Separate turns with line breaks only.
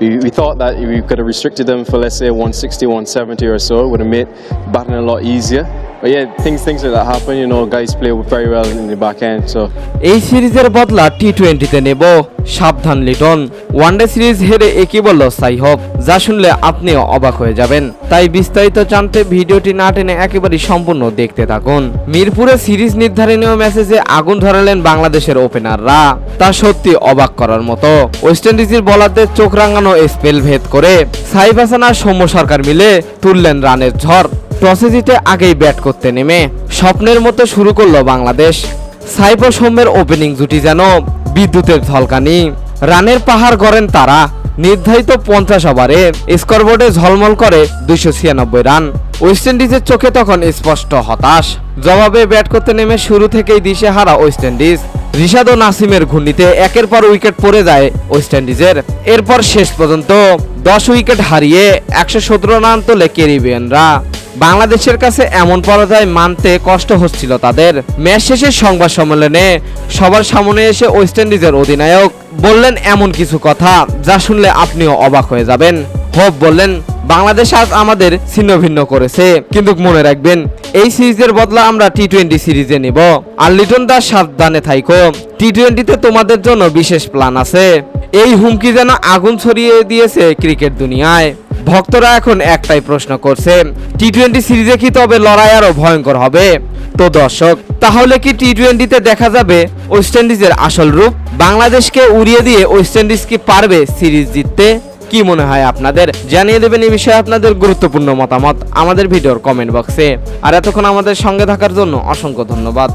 We, we thought that we could have restricted them for let's say 160, 170 or so. It would have made batting a lot easier. But yeah, things things like that happen. You know, guys play very well in the back end. So.
এই সিরিজের বদলা টি টোয়েন্টিতে নেব। সাবধান Liton. One day series হেরে একই বলল সাই hope যা শুনলে আপনিও অবাক হয়ে যাবেন। তাই বিস্তারিত জানতে ভিডিওটি না টেনে একেবারেই সম্পূর্ণ দেখতে থাকুন। মিরপুরে সিরিজ নির্ধারণীয় ম্যাচে আগুন ধরালেন বাংলাদেশের ওপেনাররা। তা সত্যি অবাক করার মতো। ওয়েস্ট ইন্ডিজের বলারদের চোখ রাঙানো স্পেল ভেদ করে সাইফ হাসান আর সৌম্য সরকার মিলে তুললেন রানের ঝড়। টসে জিতে আগেই ব্যাট করতে নেমে স্বপ্নের মতো শুরু করল বাংলাদেশ। সাইফ সৌম্যের ওপেনিং জুটি যেন বিদ্যুতের ঝলকানি। রানের পাহাড় গড়েন তারা। নির্ধারিত পঞ্চাশ ওভারে স্কোরবোর্ডে ঝলমল করে দুইশো ছিয়ানব্বই রান। ওয়েস্ট ইন্ডিজের চোখে তখন স্পষ্ট হতাশ। জবাবে ব্যাট করতে নেমে শুরু থেকেই দিশে হারা ওয়েস্ট ইন্ডিজ রিশাদ ও নাসিমের ঘূর্ণিতে একের পর উইকেট পড়ে যায় ওয়েস্ট ইন্ডিজের এরপর শেষ পর্যন্ত দশ উইকেট হারিয়ে একশো সতেরো রান তোলে ক্যারিবিয়ানরা। বাংলাদেশের কাছে এমন পরাজয় মানতে কষ্ট হচ্ছিল তাদের। ম্যাচ শেষে সংবাদ সম্মেলনে সবার সামনে এসে ওয়েস্ট ইন্ডিজের অধিনায়ক বললেন এমন কিছু কথা যা শুনলে আপনিও অবাক হয়ে যাবেন। হোপ বললেন, বাংলাদেশ আজ আমাদের ছিন্ন ভিন্ন করেছে। কিন্তু মনে রাখবেন, এই সিরিজের বদলা আমরা টি টোয়েন্টি সিরিজে নিব। আর লিটন দাস সাবধানে থাইকো। টি টোয়েন্টিতে তোমাদের জন্য বিশেষ প্ল্যান আছে। এই হুমকি যেন আগুন ছড়িয়ে দিয়েছে ক্রিকেট দুনিয়ায়। ভক্তরা এখন একটাই প্রশ্ন করছে টি টোয়েন্টি সিরিজে কি তবে লড়াই আরও ভয়ঙ্কর হবে? তো দর্শক, তাহলে কি টি টোয়েন্টিতে দেখা যাবে ওয়েস্ট ইন্ডিজের আসল রূপ? বাংলাদেশকে উড়িয়ে দিয়ে ওয়েস্ট ইন্ডিজ কি পারবে সিরিজ জিততে? কি মনে হয় আপনাদের? জানিয়ে দেবেন এই বিষয়ে আপনাদের গুরুত্বপূর্ণ মতামত আমাদের ভিডিওর কমেন্ট বক্সে আর এতক্ষণ আমাদের সঙ্গে থাকার জন্য অসংখ্য ধন্যবাদ।